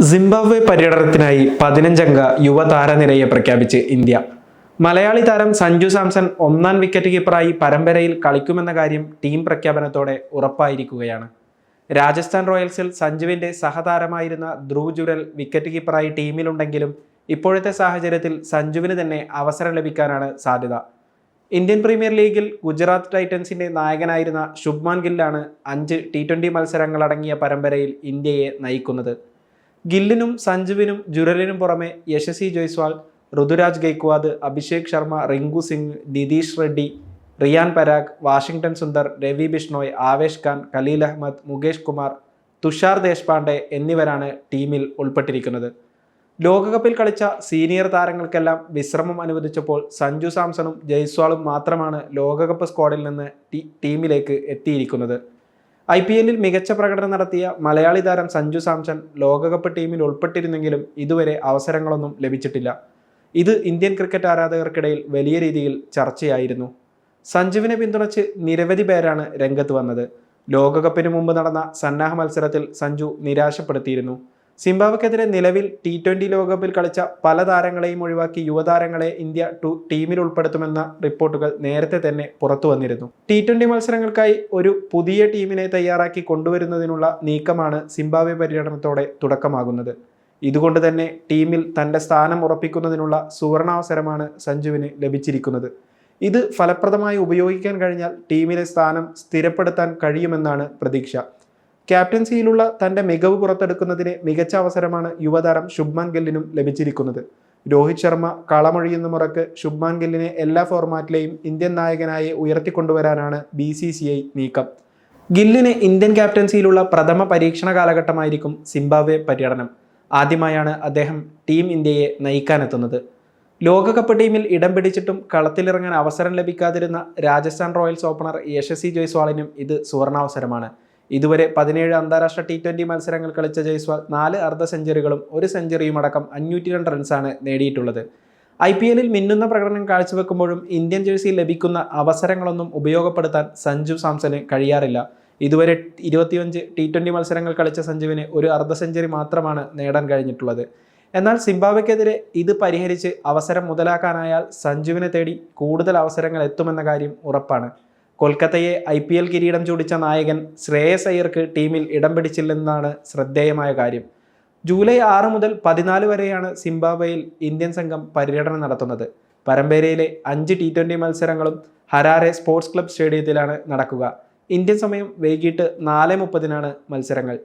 Zimbabwe പര്യടനത്തിനായി പതിനഞ്ചംഗ യുവതാരനിരയെ പ്രഖ്യാപിച്ച് India. Malayali താരം സഞ്ജു സാംസൺ ഒന്നാം വിക്കറ്റ് കീപ്പറായി പരമ്പരയിൽ കളിക്കുമെന്ന കാര്യം ടീം പ്രഖ്യാപനത്തോടെ ഉറപ്പായിരിക്കുകയാണ്. രാജസ്ഥാൻ റോയൽസിൽ സഞ്ജുവിന്റെ സഹതാരമായിരുന്ന ധ്രുവ് ജുരൽ വിക്കറ്റ് കീപ്പറായി ടീമിലുണ്ടെങ്കിലും ഇപ്പോഴത്തെ സാഹചര്യത്തിൽ സഞ്ജുവിന് തന്നെ അവസരം ലഭിക്കാനാണ് സാധ്യത. ഇന്ത്യൻ പ്രീമിയർ ലീഗിൽ ഗുജറാത്ത് ടൈറ്റൻസിന്റെ നായകനായിരുന്ന ശുഭ്മാൻ ഗില്ലാണ് അഞ്ച് ടി ട്വന്റി മത്സരങ്ങളടങ്ങിയ പരമ്പരയിൽ ഇന്ത്യയെ നയിക്കുന്നത്. ഗില്ലിനും സഞ്ജുവിനും ജുരലിനും പുറമെ യശസ്വി ജയ്സ്വാൾ ഋതുരാജ് ഗൈക്വാദ് അഭിഷേക് ശർമ്മ റിങ്കു സിംഗ് നിതീഷ് റെഡ്ഡി റിയാൻ പരാഗ് വാഷിംഗ്ടൺ സുന്ദർ രവി ബിഷ്ണോയ് ആവേശ് ഖാൻ ഖലീൽ അഹമ്മദ് മുകേഷ് കുമാർ തുഷാർ ദേശ്പാണ്ഡെ എന്നിവരാണ് ടീമിൽ ഉൾപ്പെട്ടിരിക്കുന്നത്. ലോകകപ്പിൽ കളിച്ച സീനിയർ താരങ്ങൾക്കെല്ലാം വിശ്രമം അനുവദിച്ചപ്പോൾ സഞ്ജു സാംസണും ജയ്സ്വാളും മാത്രമാണ് ലോകകപ്പ് സ്ക്വാഡിൽ നിന്ന് ടീമിലേക്ക് എത്തിയിരിക്കുന്നത്. ഐ പി എല്ലിൽ മികച്ച പ്രകടനം നടത്തിയ മലയാളി താരം സഞ്ജു സാംസൺ ലോകകപ്പ് ടീമിൽ ഉൾപ്പെട്ടിരുന്നെങ്കിലും ഇതുവരെ അവസരങ്ങളൊന്നും ലഭിച്ചിട്ടില്ല. ഇത് ഇന്ത്യൻ ക്രിക്കറ്റ് ആരാധകർക്കിടയിൽ വലിയ രീതിയിൽ ചർച്ചയായിരുന്നു. സഞ്ജുവിനെ പിന്തുണച്ച് നിരവധി പേരാണ് രംഗത്ത് വന്നത്. ലോകകപ്പിന് മുമ്പ് നടന്ന സന്നാഹ മത്സരത്തിൽ സഞ്ജു നിരാശപ്പെടുത്തിയിരുന്നു. സിംബാബ്വെക്കെതിരെ നിലവിൽ ടി ട്വന്റി ലോകകപ്പിൽ കളിച്ച പല താരങ്ങളെയും ഒഴിവാക്കി യുവതാരങ്ങളെ ഇന്ത്യ ടു ടീമിൽ ഉൾപ്പെടുത്തുമെന്ന റിപ്പോർട്ടുകൾ നേരത്തെ തന്നെ പുറത്തു വന്നിരുന്നു. ടി ട്വന്റി മത്സരങ്ങൾക്കായി ഒരു പുതിയ ടീമിനെ തയ്യാറാക്കി കൊണ്ടുവരുന്നതിനുള്ള നീക്കമാണ് സിംബാബ്വെ പര്യടനത്തോടെ തുടക്കമാകുന്നത്. ഇതുകൊണ്ട് തന്നെ ടീമിൽ തന്റെ സ്ഥാനം ഉറപ്പിക്കുന്നതിനുള്ള സുവർണാവസരമാണ് സഞ്ജുവിന് ലഭിച്ചിരിക്കുന്നത്. ഇത് ഫലപ്രദമായി ഉപയോഗിക്കാൻ കഴിഞ്ഞാൽ ടീമിലെ സ്ഥാനം സ്ഥിരപ്പെടുത്താൻ കഴിയുമെന്നാണ് പ്രതീക്ഷ. ക്യാപ്റ്റൻസിയിലുള്ള തന്റെ മികവ് പുറത്തെടുക്കുന്നതിന് മികച്ച അവസരമാണ് യുവതാരം ശുഭ്മാൻ ഗില്ലിനും ലഭിച്ചിരിക്കുന്നത്. രോഹിത് ശർമ്മ കളമൊഴിയുന്ന മുറക്ക് ശുഭ്മാൻ ഗില്ലിനെ എല്ലാ ഫോർമാറ്റിലെയും ഇന്ത്യൻ നായകനായി ഉയർത്തിക്കൊണ്ടുവരാനാണ് ബി സി സി ഐ നീക്കം. ഗില്ലിന് ഇന്ത്യൻ ക്യാപ്റ്റൻസിയിലുള്ള പ്രഥമ പരീക്ഷണ കാലഘട്ടമായിരിക്കും സിംബാബ്വെ പര്യടനം. ആദ്യമായാണ് അദ്ദേഹം ടീം ഇന്ത്യയെ നയിക്കാനെത്തുന്നത്. ലോകകപ്പ് ടീമിൽ ഇടം പിടിച്ചിട്ടും കളത്തിലിറങ്ങാൻ അവസരം ലഭിക്കാതിരുന്ന രാജസ്ഥാൻ റോയൽസ് ഓപ്പണർ യശസ്വി ജയ്സ്വാളിനും ഇത് സുവർണാവസരമാണ്. ഇതുവരെ പതിനേഴ് അന്താരാഷ്ട്ര ടി ട്വന്റി മത്സരങ്ങൾ കളിച്ച ജയ്സ്വാൾ നാല് അർദ്ധ സെഞ്ചുറികളും ഒരു സെഞ്ചുറിയും അടക്കം അഞ്ഞൂറ്റി രണ്ട് റൺസാണ് നേടിയിട്ടുള്ളത്. ഐ പി എല്ലിൽ മിന്നുന്ന പ്രകടനം കാഴ്ചവെക്കുമ്പോഴും ഇന്ത്യൻ ജേഴ്സിയിൽ ലഭിക്കുന്ന അവസരങ്ങളൊന്നും ഉപയോഗപ്പെടുത്താൻ സഞ്ജു സാംസന് കഴിയാറില്ല. ഇതുവരെ ഇരുപത്തിയഞ്ച് ടി ട്വന്റി മത്സരങ്ങൾ കളിച്ച സഞ്ജുവിന് ഒരു അർദ്ധ സെഞ്ചുറി മാത്രമാണ് നേടാൻ കഴിഞ്ഞിട്ടുള്ളത്. എന്നാൽ സിംബാബ്വെക്കെതിരെ ഇത് പരിഹരിച്ച് അവസരം മുതലാക്കാനായാൽ സഞ്ജുവിനെ തേടി കൂടുതൽ അവസരങ്ങൾ എത്തുമെന്ന കാര്യം ഉറപ്പാണ്. കൊൽക്കത്തയെ ഐ പി എൽ കിരീടം ചൂടിച്ച നായകൻ ശ്രേയസ് അയ്യർക്ക് ടീമിൽ ഇടം പിടിച്ചില്ലെന്നാണ് ശ്രദ്ധേയമായ കാര്യം. ജൂലൈ ആറ് മുതൽ പതിനാല് വരെയാണ് സിംബാബ്വെയിൽ ഇന്ത്യൻ സംഘം പര്യടനം നടത്തുന്നത്. പരമ്പരയിലെ അഞ്ച് ടി ട്വന്റി മത്സരങ്ങളും ഹരാരെ സ്പോർട്സ് ക്ലബ് സ്റ്റേഡിയത്തിലാണ് നടക്കുക. ഇന്ത്യൻ സമയം വൈകിട്ട് നാല് മുപ്പതിനാണ് മത്സരങ്ങൾ.